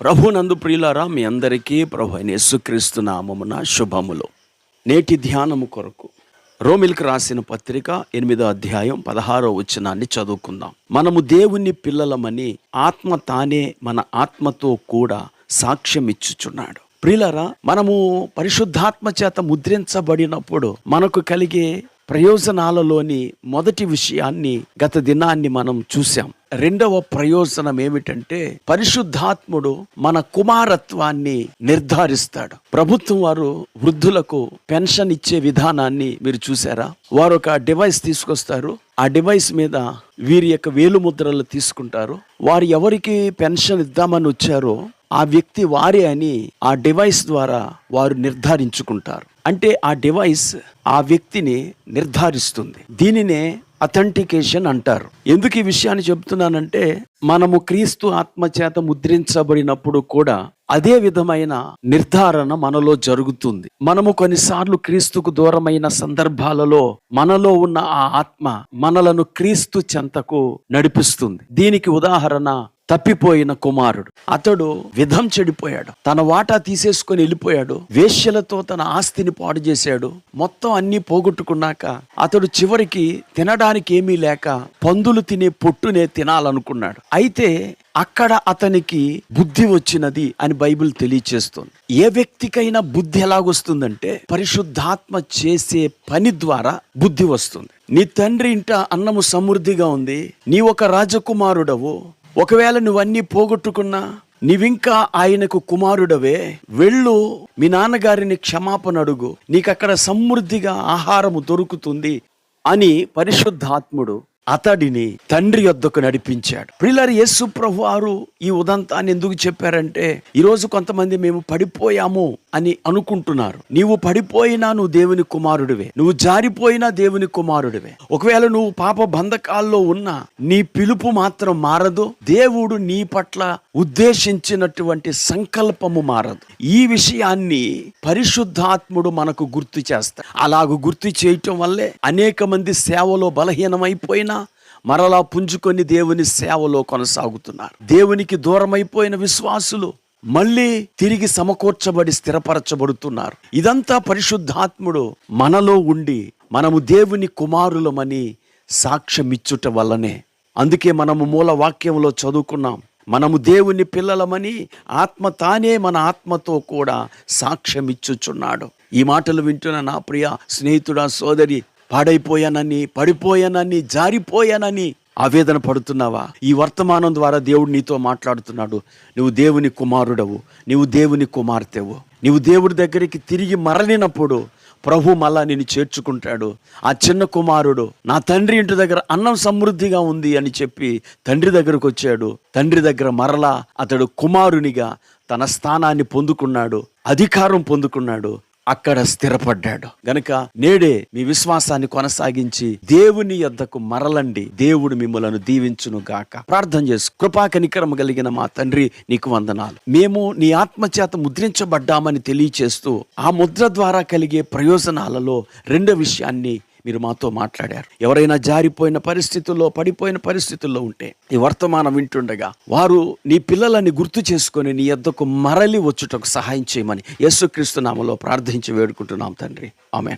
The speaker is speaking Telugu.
ప్రభు నందు ప్రియులారా మీ అందరికీ ప్రభు అయిన యేసుక్రీస్తు నామమున శుభములు. నేటి ధ్యానము కొరకు రోమిల్కి రాసిన పత్రిక ఎనిమిదో అధ్యాయం పదహారో వచనాన్ని చదువుకుందాం. మనము దేవుని పిల్లలమని ఆత్మ తానే మన ఆత్మతో కూడా సాక్ష్యం ఇచ్చుచున్నాడు ప్రియులారా మనము పరిశుద్ధాత్మ చేత ముద్రించబడినప్పుడు మనకు కలిగే ప్రయోజనాలలోని మొదటి విషయాన్ని గత దినాన్ని మనం చూసాం రెండవ ప్రయోజనం ఏమిటంటే పరిశుద్ధాత్ముడు మన కుమారత్వాన్ని నిర్ధారిస్తాడు. ప్రభుత్వం వారు వృద్ధులకు పెన్షన్ ఇచ్చే విధానాన్ని మీరు చూసారా వారు ఒక డివైస్ తీసుకొస్తారు. ఆ డివైస్ మీద వీరి యొక్క వేలు ముద్రలు తీసుకుంటారు. వారు ఎవరికి పెన్షన్ ఇద్దామని వచ్చారో ఆ వ్యక్తి వారే అని ఆ డివైస్ ద్వారా వారు నిర్ధారించుకుంటారు. అంటే ఆ డివైస్ ఆ వ్యక్తిని నిర్ధారిస్తుంది. దీనినే అథెంటికేషన్ అంటారు. ఎందుకు ఈ విషయాన్ని చెప్తున్నానంటే మనము క్రీస్తు ఆత్మచేత ముద్రించబడినప్పుడు కూడా అదే విధమైన నిర్ధారణ మనలో జరుగుతుంది. మనము కొన్నిసార్లు క్రీస్తుకు దూరమైన సందర్భాలలో మనలో ఉన్న ఆ ఆత్మ మనలను క్రీస్తు చెంతకు నడిపిస్తుంది. దీనికి ఉదాహరణ తప్పిపోయిన కుమారుడు. అతడు విధం చెడిపోయాడు. తన వాటా తీసేసుకొని వెళ్ళిపోయాడు. వేశ్యలతో తన ఆస్తిని పాడు చేశాడు. మొత్తం అన్ని పోగొట్టుకున్నాక అతడు చివరికి తినడానికి ఏమీ లేక పందులు తినే పొట్టునే తినాలనుకున్నాడు. అయితే అక్కడ అతనికి బుద్ధి వచ్చినది అని బైబిల్ తెలియచేస్తుంది. ఏ వ్యక్తికైనా బుద్ధి ఎలాగొస్తుందంటే పరిశుద్ధాత్మ చేసే పని ద్వారా బుద్ధి వస్తుంది. నీ తండ్రి ఇంట అన్నము సమృద్ధిగా ఉంది. నీ ఒక రాజకుమారుడవు. ఒకవేళ నువ్వన్నీ పోగొట్టుకున్నా నీవింకా ఆయనకు కుమారుడవే. వెళ్ళు మీ నాన్నగారిని క్షమాపణ అడుగు నీకక్కడ సమృద్ధిగా ఆహారము దొరుకుతుంది అని పరిశుద్ధాత్ముడు అతడిని తండ్రి యొద్దకు నడిపించాడు. ప్రిల్లర్ యేసు ప్రభు వారు ఈ ఉదంతాన్ని ఎందుకు చెప్పారంటే ఈరోజు కొంతమంది మేము పడిపోయాము. అని అనుకుంటున్నారు. నీవు పడిపోయినా నువ్వు దేవుని కుమారుడివే. నువ్వు జారిపోయినా దేవుని కుమారుడివే. ఒకవేళ నువ్వు పాప బంధకాల్లో ఉన్నా నీ పిలుపు మాత్రం మారదు. దేవుడు నీ పట్ల ఉద్దేశించినటువంటి సంకల్పము మారదు. ఈ విషయాన్ని పరిశుద్ధాత్ముడు మనకు గుర్తు చేస్తాడు. అలాగ గుర్తు చేయటం వల్లే అనేక మంది సేవలో బలహీనమైపోయినా మరలా పుంజుకొని దేవుని సేవలో కొనసాగుతున్నారు. దేవునికి దూరమైపోయిన విశ్వాసులు మళ్ళీ తిరిగి సమకూర్చబడి స్థిరపరచబడుతున్నారు. ఇదంతా పరిశుద్ధాత్ముడు మనలో ఉండి మనము దేవుని కుమారులమని సాక్ష్యమిచ్చుట వల్లనే. అందుకే మనము మూల వాక్యంలో చదువుకున్నాం. మనము దేవుని పిల్లలమని ఆత్మ తానే మన ఆత్మతో కూడా సాక్ష్యం ఇచ్చుచున్నాడు ఈ మాటలు వింటున్న నా ప్రియ స్నేహితుడా సోదరి పాడైపోయానని పడిపోయానని జారిపోయానని ఆవేదన పడుతున్నావా? ఈ వర్తమానం ద్వారా దేవుడు నీతో మాట్లాడుతున్నాడు. నువ్వు దేవుని కుమారుడవు. నువ్వు దేవుని కుమార్తెవు. నువ్వు దేవుడి దగ్గరికి తిరిగి మరలినప్పుడు ప్రభు మళ్ళా నిన్ను చేర్చుకుంటాడు. ఆ చిన్న కుమారుడు నా తండ్రి ఇంటి దగ్గర అన్నం సమృద్ధిగా ఉంది అని చెప్పి తండ్రి దగ్గరకు వచ్చాడు. తండ్రి దగ్గర మరలా అతడు కుమారునిగా తన స్థానాన్ని పొందుకున్నాడు. అధికారం పొందుకున్నాడు. అక్కడ స్థిరపడ్డాడు. గనుక నేడే మీ విశ్వాసాన్ని కొనసాగించి దేవుని యొద్దకు మరలండి. దేవుడు మిమ్మలను దీవించును గాక. ప్రార్థన చేసు. కృపా కనికరం కలిగిన మా తండ్రి నీకు వందనాలు. మేము నీ ఆత్మ చేత ముద్రించబడ్డామని తెలియచేస్తూ ఆ ముద్ర ద్వారా కలిగే ప్రయోజనాలలో రెండో విషయాన్ని మీరు మాతో మాట్లాడారు. ఎవరైనా జారిపోయిన పరిస్థితుల్లో పడిపోయిన పరిస్థితుల్లో ఉంటే ఈ వర్తమానం వింటుండగా వారు నీ పిల్లలని గుర్తు చేసుకొని నీ యొద్దకు మరలి వచ్చుటకు సహాయం చేయమని యేసుక్రీస్తు నామలో ప్రార్థించి వేడుకుంటున్నాం తండ్రి. ఆమె